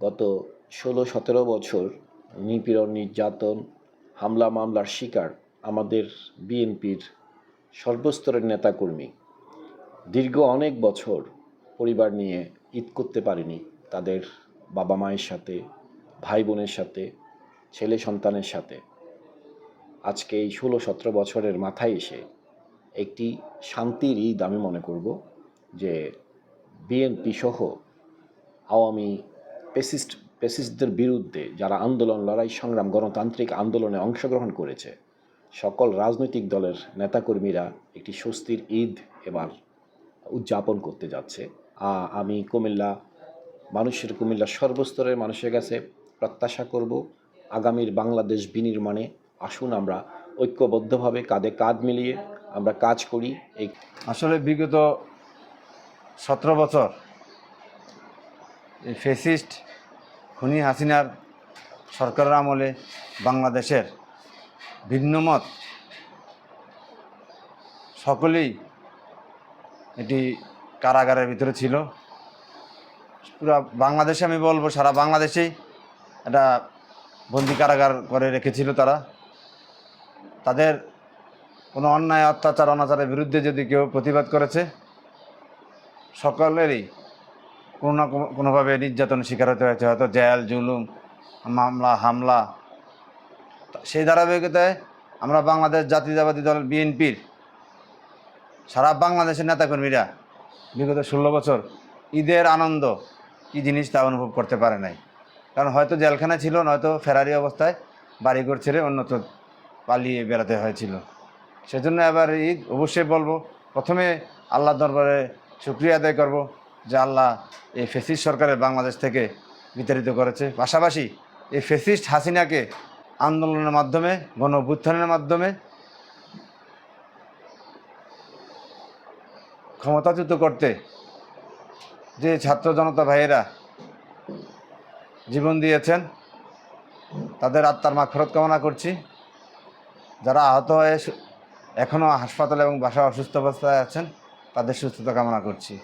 গত ষোলো সতেরো বছর নিপীড়ন, নির্যাতন, হামলা, মামলার শিকার আমাদের বিএনপির সর্বস্তরের নেতাকর্মী। দীর্ঘ অনেক বছর পরিবার নিয়ে ঈদ করতে পারেনি। তাদের বাবা মায়ের সাথে, ভাই বোনের সাথে, ছেলে সন্তানের সাথে। আজকে এই ষোলো সতেরো বছরের মাথায় এসে একটি শান্তির ঈদ আমি মনে করব যে বিএনপি সহ আওয়ামী পেসিস্ট, পেসিস্টদের বিরুদ্ধে যারা আন্দোলন, লড়াই, সংগ্রাম, গণতান্ত্রিক আন্দোলনে অংশগ্রহণ করেছে, সকল রাজনৈতিক দলের নেতাকর্মীরা একটি স্বস্তির ঈদ এবার উদযাপন করতে যাচ্ছে। আমি কুমিল্লা, মানুষের কুমিল্লা সর্বস্তরের মানুষের কাছে প্রত্যাশা করব, আগামীর বাংলাদেশ বিনির্মাণে আসুন আমরা ঐক্যবদ্ধভাবে, কাঁধে কাঁধ মিলিয়ে আমরা কাজ করি। এই আসলে বিগত সতেরো বছর এই ফেসিস্ট খুনি হাসিনার সরকারের আমলে বাংলাদেশের ভিন্নমত সকলেই এটি কারাগারের ভিতরে ছিল। পুরো বাংলাদেশে আমি বলব, সারা বাংলাদেশেই এটা বন্দি কারাগার করে রেখেছিল তারা। তাদের কোনো অন্যায়, অত্যাচার, অনাচারের বিরুদ্ধে যদি কেউ প্রতিবাদ করেছে, সকলেরই কোনো না কোনো- কোনোভাবে নির্যাতনের শিকার হতে হয়েছে। হয়তো জেল, জুলুম, মামলা, হামলা। সেই ধারাবাহিকতায় আমরা বাংলাদেশ জাতীয়তাবাদী দল বিএনপির সারা বাংলাদেশের নেতাকর্মীরা বিগত ষোলো বছর ঈদের আনন্দ কী জিনিস তা অনুভব করতে পারে নাই। কারণ হয়তো জেলখানা ছিল, নয়তো ফেরারি অবস্থায় বাড়িঘর ছেড়ে অন্যত্র পালিয়ে বেড়াতে হয়েছিল। সেজন্য এবার ঈদ অবশ্যই বলব, প্রথমে আল্লাহ দরবারে শুক্রিয়া আদায় করব। যে আল্লাহ এই ফেসিস্ট সরকারের বাংলাদেশ থেকে বিতাড়িত করেছে। পাশাপাশি এই ফেসিস্ট হাসিনাকে আন্দোলনের মাধ্যমে গণ মাধ্যমে ক্ষমতাচ্যুত করতে যে ছাত্র জনতা ভাইয়েরা জীবন দিয়েছেন, তাদের আত্মার মাগফরত কামনা করছি। যারা আহত হয়ে এখনও হাসপাতালে এবং বাসায় অসুস্থ অবস্থায় আছেন, তাদের সুস্থতা কামনা করছি।